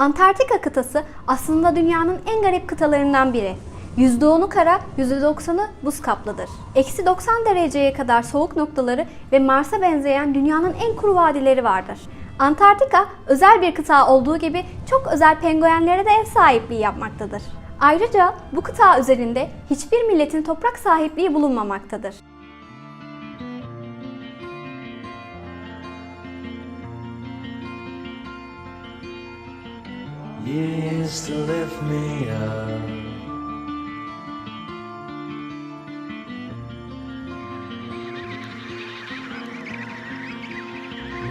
Antarktika kıtası aslında dünyanın en garip kıtalarından biri. %10'u kara, %90'ı buz kaplıdır. Eksi 90 dereceye kadar soğuk noktaları ve Mars'a benzeyen dünyanın en kuru vadileri vardır. Antarktika özel bir kıta olduğu gibi çok özel penguenlere de ev sahipliği yapmaktadır. Ayrıca bu kıta üzerinde hiçbir milletin toprak sahipliği bulunmamaktadır. You to lift me up.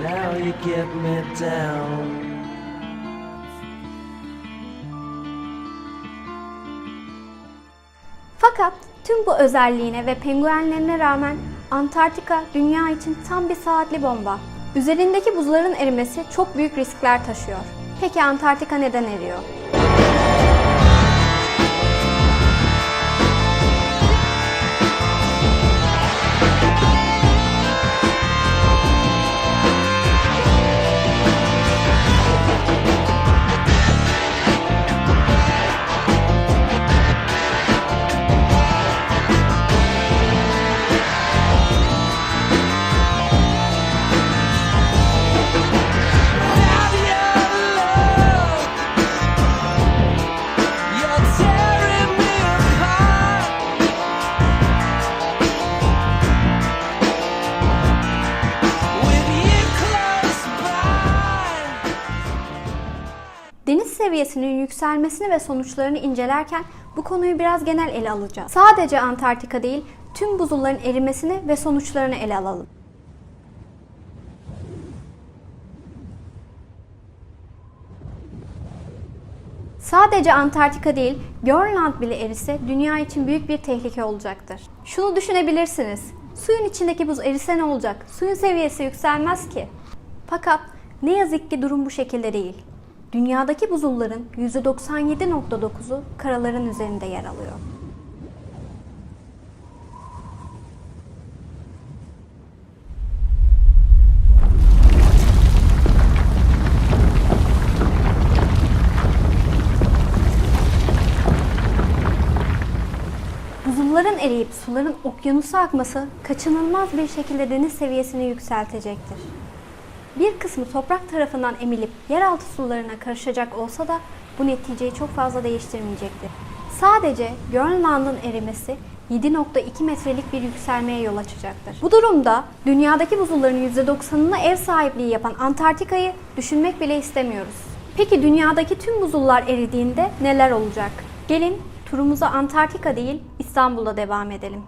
Now you get me down. Fakat tüm bu özelliğine ve penguenlerine rağmen Antarktika dünya için tam bir saatli bomba. Üzerindeki buzların erimesi çok büyük riskler taşıyor. Peki Antarktika neden eriyor? Deniz seviyesinin yükselmesini ve sonuçlarını incelerken bu konuyu biraz genel ele alacağız. Sadece Antarktika değil, tüm buzulların erimesini ve sonuçlarını ele alalım. Sadece Antarktika değil, Grönland bile erise dünya için büyük bir tehlike olacaktır. Şunu düşünebilirsiniz. Suyun içindeki buz erise ne olacak? Suyun seviyesi yükselmez ki. Fakat ne yazık ki durum bu şekilde değil. Dünyadaki buzulların %97.9'u karaların üzerinde yer alıyor. Buzulların eriyip suların okyanusa akması kaçınılmaz bir şekilde deniz seviyesini yükseltecektir. Bir kısmı toprak tarafından emilip yeraltı sularına karışacak olsa da bu neticeyi çok fazla değiştirmeyecektir. Sadece Grönland'ın erimesi 7.2 metrelik bir yükselmeye yol açacaktır. Bu durumda dünyadaki buzulların %90'ına ev sahipliği yapan Antarktika'yı düşünmek bile istemiyoruz. Peki dünyadaki tüm buzullar eridiğinde neler olacak? Gelin turumuza Antarktika değil İstanbul'da devam edelim.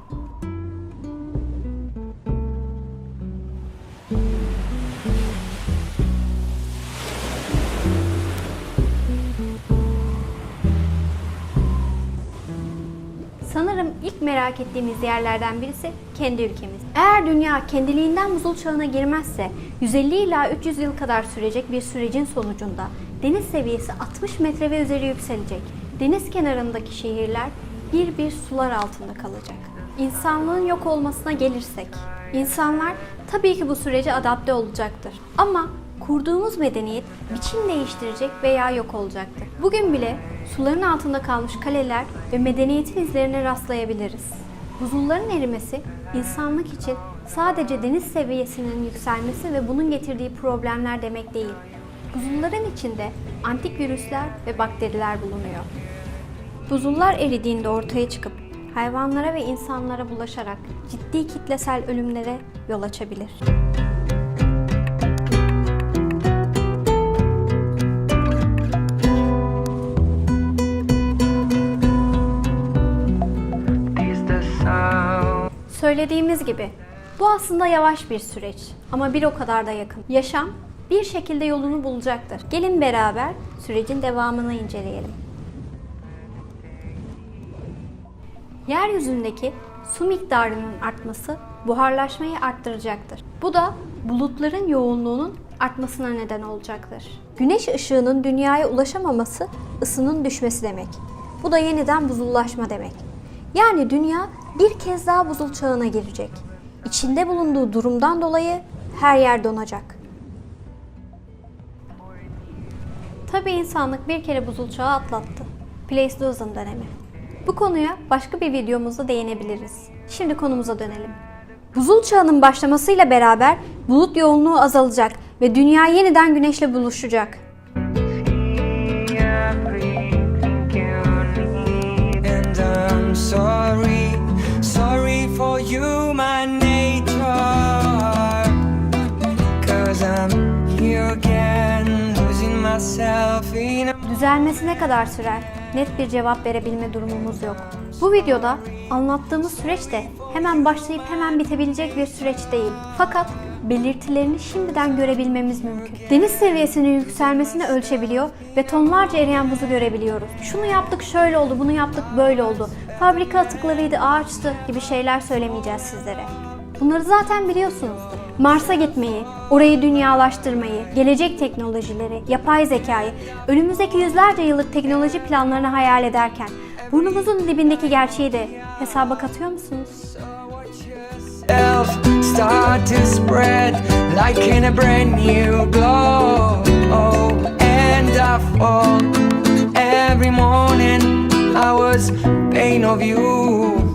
İlk merak ettiğimiz yerlerden birisi kendi ülkemiz. Eğer dünya kendiliğinden buzul çağına girmezse 150 ila 300 yıl kadar sürecek bir sürecin sonucunda deniz seviyesi 60 metre ve üzeri yükselecek. Deniz kenarındaki şehirler bir bir sular altında kalacak. İnsanlığın yok olmasına gelirsek, insanlar tabii ki bu sürece adapte olacaktır. Ama kurduğumuz medeniyet biçim değiştirecek veya yok olacaktır. Bugün bile suların altında kalmış kaleler ve medeniyetin izlerine rastlayabiliriz. Buzulların erimesi insanlık için sadece deniz seviyesinin yükselmesi ve bunun getirdiği problemler demek değil. Buzulların içinde antik virüsler ve bakteriler bulunuyor. Buzullar eridiğinde ortaya çıkıp hayvanlara ve insanlara bulaşarak ciddi kitlesel ölümlere yol açabilir. Söylediğimiz gibi bu aslında yavaş bir süreç ama bir o kadar da yakın. Yaşam bir şekilde yolunu bulacaktır. Gelin beraber sürecin devamını inceleyelim. Yeryüzündeki su miktarının artması buharlaşmayı arttıracaktır. Bu da bulutların yoğunluğunun artmasına neden olacaktır. Güneş ışığının dünyaya ulaşamaması ısının düşmesi demek. Bu da yeniden buzullaşma demek. Yani dünya bir kez daha buzul çağına girecek. İçinde bulunduğu durumdan dolayı her yer donacak. Tabii insanlık bir kere buzul çağı atlattı. Pleistocene dönemi. Bu konuya başka bir videomuzda değinebiliriz. Şimdi konumuza dönelim. Buzul çağının başlamasıyla beraber bulut yoğunluğu azalacak ve dünya yeniden güneşle buluşacak. And I'm sorry, for human nature. Cause I'm here again, losing myself in a Düzelmesi ne kadar sürer? Net bir cevap verebilme durumumuz yok. Bu videoda anlattığımız süreç de hemen başlayıp hemen bitebilecek bir süreç değil. Fakat belirtilerini şimdiden görebilmemiz mümkün. Deniz seviyesinin yükselmesini ölçebiliyor ve tonlarca eriyen buzu görebiliyoruz. Şunu yaptık şöyle oldu, bunu yaptık böyle oldu. Fabrika atıklarıydı, ağaçtı gibi şeyler söylemeyeceğiz sizlere. Bunları zaten biliyorsunuzdur. Mars'a gitmeyi, orayı dünyalaştırmayı, gelecek teknolojileri, yapay zekayı, önümüzdeki yüzlerce yıllık teknoloji planlarını hayal ederken burnumuzun dibindeki gerçeği de hesaba katıyor musunuz? Oh, every morning. I was pain of you.